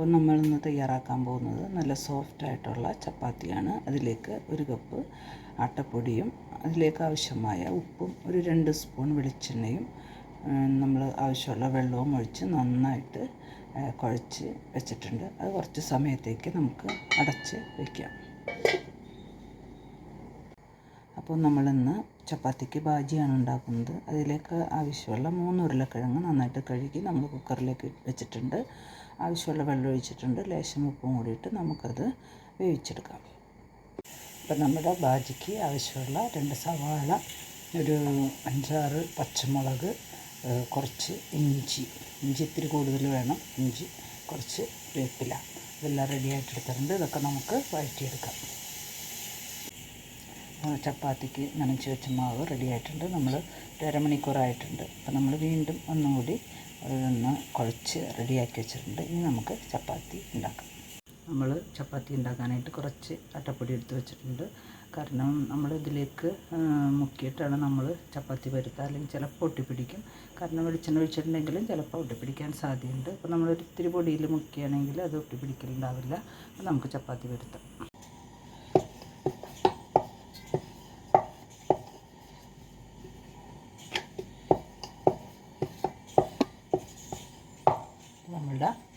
അപ്പോൾ നമ്മൾ ഇന്ന് തയ്യാറാക്കാൻ പോകുന്നത് നല്ല സോഫ്റ്റ് ആയിട്ടുള്ള ചപ്പാത്തിയാണ്. അതിലേക്ക് ഒരു കപ്പ് ആട്ടപ്പൊടിയും അതിലേക്ക് ആവശ്യമായ ഉപ്പും ഒരു രണ്ട് സ്പൂൺ വെളിച്ചെണ്ണയും നമ്മൾ ആവശ്യമുള്ള വെള്ളവും ഒഴിച്ച് നന്നായിട്ട് കുഴച്ച് വെച്ചിട്ടുണ്ട്. അത് കുറച്ച് സമയത്തേക്ക് നമുക്ക് അടച്ച് വയ്ക്കാം അപ്പോൾ നമ്മളിന്ന് ചപ്പാത്തിക്ക് ബാജിയാണ് ഉണ്ടാക്കുന്നത്. അതിലേക്ക് ആവശ്യമുള്ള മൂന്ന് ഉരുളക്കിഴങ്ങ് നന്നായിട്ട് കഴുകി നമ്മൾ കുക്കറിലേക്ക് വെച്ചിട്ടുണ്ട്. ആവശ്യമുള്ള വെള്ളം ഒഴിച്ചിട്ടുണ്ട്. ലേശം ഉപ്പും കൂടിയിട്ട് നമുക്കത് വേവിച്ചെടുക്കാം. അപ്പം നമ്മുടെ ബാജിക്ക് ആവശ്യമുള്ള രണ്ട് സവാള ഒരു അഞ്ചാറ് പച്ചമുളക് കുറച്ച് ഇഞ്ചി. ഇഞ്ചി ഇത്തിരി കൂടുതൽ വേണം. ഇഞ്ചി കുറച്ച് വേപ്പില. ഇതെല്ലാം റെഡിയായിട്ട് എടുത്തിട്ടുണ്ട്. ഇതൊക്കെ നമുക്ക് വഴറ്റിയെടുക്കാം. ചപ്പാത്തിക്ക് നനച്ച് വെച്ച മാവ് റെഡി ആയിട്ടുണ്ട്. നമ്മൾ ഒരു അരമണിക്കൂറായിട്ടുണ്ട്. അപ്പോൾ നമ്മൾ വീണ്ടും ഒന്നും കൂടി ഒന്ന് കുഴച്ച് റെഡിയാക്കി വെച്ചിട്ടുണ്ട്. ഇനി നമുക്ക് ചപ്പാത്തി ഉണ്ടാക്കാം. നമ്മൾ ചപ്പാത്തി ഉണ്ടാക്കാനായിട്ട് കുറച്ച് അട്ടപ്പൊടി എടുത്ത് വെച്ചിട്ടുണ്ട്. കാരണം നമ്മൾ ഇതിലേക്ക് മുക്കിയിട്ടാണ് നമ്മൾ ചപ്പാത്തി പരുത്തുക അല്ലെങ്കിൽ ചിലപ്പോൾ ഒട്ടിപ്പിടിക്കും കാരണം വെളിച്ചെണ്ണ ഒഴിച്ചിട്ടുണ്ടെങ്കിലും ചിലപ്പോൾ ഒട്ടിപ്പിടിക്കാൻ സാധ്യതയുണ്ട്. അപ്പോൾ നമ്മൾ ഇത്തിരി പൊടിയിൽ മുക്കിയാണെങ്കിൽ അത് ഒട്ടിപ്പിടിക്കലുണ്ടാവില്ല അപ്പോൾ നമുക്ക് ചപ്പാത്തി പരുത്താം.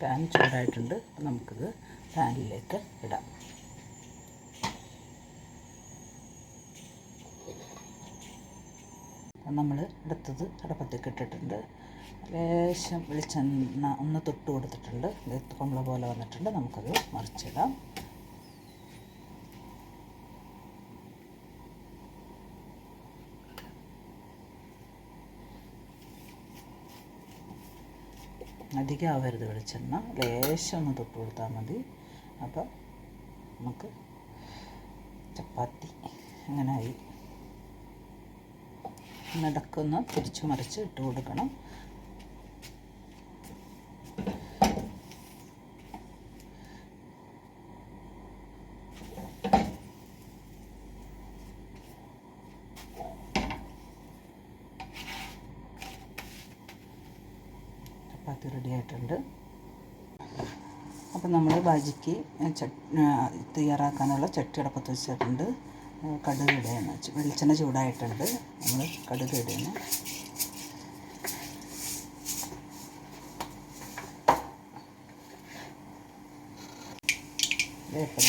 പാൻ ചൂടായിട്ടുണ്ട്. നമുക്കിത് പാനിലേക്ക് ഇടാം. നമ്മൾ എടുത്തത് അടപ്പത്തേക്ക് ഇട്ടിട്ടുണ്ട്. ലേശം വെളിച്ചെണ്ണ ഒന്ന് തൊട്ട് കൊടുത്തിട്ടുണ്ട്. കൊമ്പള പോലെ വന്നിട്ടുണ്ട്. നമുക്കത് മറിച്ചിടാം. അധികം ആവരുത് വെളിച്ചെണ്ണ. ലേശം ഒന്ന് തൊട്ട് കൊടുത്താൽ മതി. അപ്പോൾ നമുക്ക് ചപ്പാത്തി അങ്ങനെ ആയി. നടക്കൊന്ന് തിരിച്ചു മറിച്ച് ഇട്ട് കൊടുക്കണം. ചപ്പാത്തി റെഡി ആയിട്ടുണ്ട്. അപ്പം നമ്മൾ ബാജിക്ക് തയ്യാറാക്കാനുള്ള ചട്ടി അടപ്പത്ത് വെച്ചിട്ടുണ്ട്. കടുക് ഇടുകയാണ് വെളിച്ചെണ്ണ ചൂടായിട്ടുണ്ട്. നമ്മൾ കടുക് ഇടുകയാണ് വേപ്പില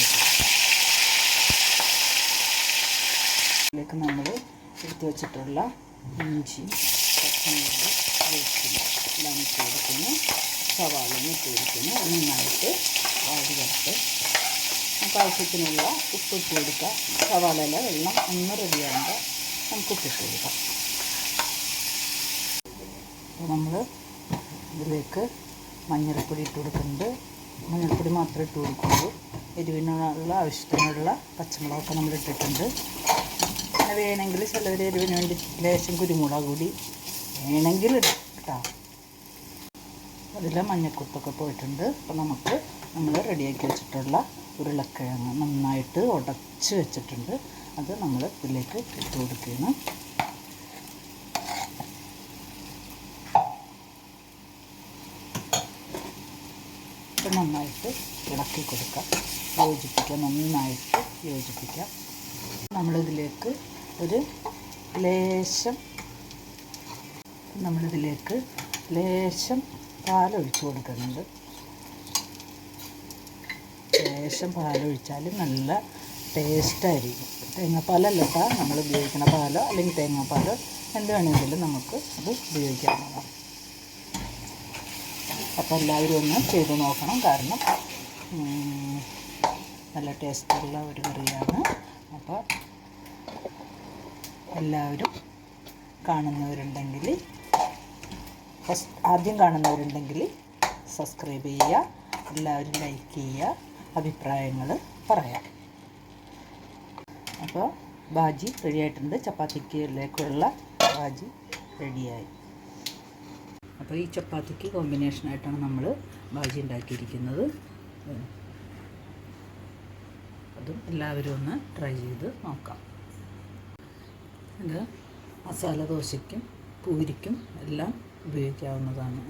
നമ്മൾ എടുത്തു വച്ചിട്ടുള്ള ഇഞ്ചി പച്ചമുളക് കൊടുക്കുന്നു സവാള ഇട്ട് നന്നായിട്ട് വാടി ചേർത്ത് നമുക്ക് ആവശ്യത്തിനുള്ള ഉപ്പ് ഇട്ട് കൊടുക്കാം. സവാളയിലെ വെള്ളം ഒന്ന് റെഡിയാകുമ്പോൾ നമുക്ക് ഉപ്പിട്ട് കൊടുക്കാം. അപ്പോൾ നമ്മൾ ഇതിലേക്ക് മഞ്ഞൾപ്പൊടി ഇട്ട് കൊടുക്കുന്നുണ്ട്. മഞ്ഞൾപ്പൊടി മാത്രമേ ഇട്ട് കൊടുക്കുള്ളൂ. എരിവിനുള്ള ആവശ്യത്തിനുള്ള പച്ചമുളകൊക്കെ നമ്മൾ ഇട്ടിട്ടുണ്ട്. പിന്നെ വേണമെങ്കിൽ ചിലവർ എരിവിന് വേണ്ടി ലേശം കുരുമുളക് കൂടി വേണമെങ്കിൽ ഇടാം അതിൽ മഞ്ഞക്കുത്തൊക്കെ പോയിട്ടുണ്ട്. അപ്പോൾ നമുക്ക് നമ്മൾ റെഡിയാക്കി വെച്ചിട്ടുള്ള ഉരുളക്കിഴങ്ങ് നന്നായിട്ട് ഉടച്ച് വെച്ചിട്ടുണ്ട്. അത് നമ്മൾ ഇതിലേക്ക് ഇട്ട് കൊടുക്കുകയാണ്. ഇപ്പം നന്നായിട്ട് ഇളക്കി കൊടുക്കാം. യോജിപ്പിക്കാം. നന്നായിട്ട് യോജിപ്പിക്കാം. നമ്മളിതിലേക്ക് ഒരു ലേശം നമ്മളിതിലേക്ക് ലേശം പാലൊഴിച്ച് കൊടുക്കുന്നുണ്ട് ലേശം പാലൊഴിച്ചാൽ നല്ല ടേസ്റ്റായിരിക്കും. തേങ്ങാപ്പാലല്ല കേട്ടോ നമ്മൾ ഉപയോഗിക്കുന്ന പാലോ അല്ലെങ്കിൽ തേങ്ങാപ്പാലോ എന്ത് വേണമെങ്കിലും നമുക്ക് അത് ഉപയോഗിക്കാവുന്നതാണ്. അപ്പോൾ എല്ലാവരും ഒന്ന് ചെയ്ത് നോക്കണം. കാരണം നല്ല ടേസ്റ്റുള്ള ഒരു കറിയാണ്. അപ്പോൾ എല്ലാവരും കാണുന്നവരുണ്ടെങ്കിൽ ഫസ്റ്റ് ആദ്യം കാണുന്നവരുണ്ടെങ്കിൽ സബ്സ്ക്രൈബ് ചെയ്യുക എല്ലാവരും ലൈക്ക് ചെയ്യുക അഭിപ്രായങ്ങൾ പറയാം. അപ്പോൾ ബാജി റെഡിയായിട്ടുണ്ട് ചപ്പാത്തിക്കിലേക്കുള്ള ബാജി റെഡിയായി അപ്പോൾ ഈ ചപ്പാത്തിക്ക് കോമ്പിനേഷനായിട്ടാണ് നമ്മൾ ബാജി ഉണ്ടാക്കിയിരിക്കുന്നത്. അതും എല്ലാവരും ഒന്ന് ട്രൈ ചെയ്ത് നോക്കാം. ഇത് മസാല ദോശയ്ക്കും പൂരിക്കും എല്ലാം ഉപയോഗിക്കാവുന്നതാണ്.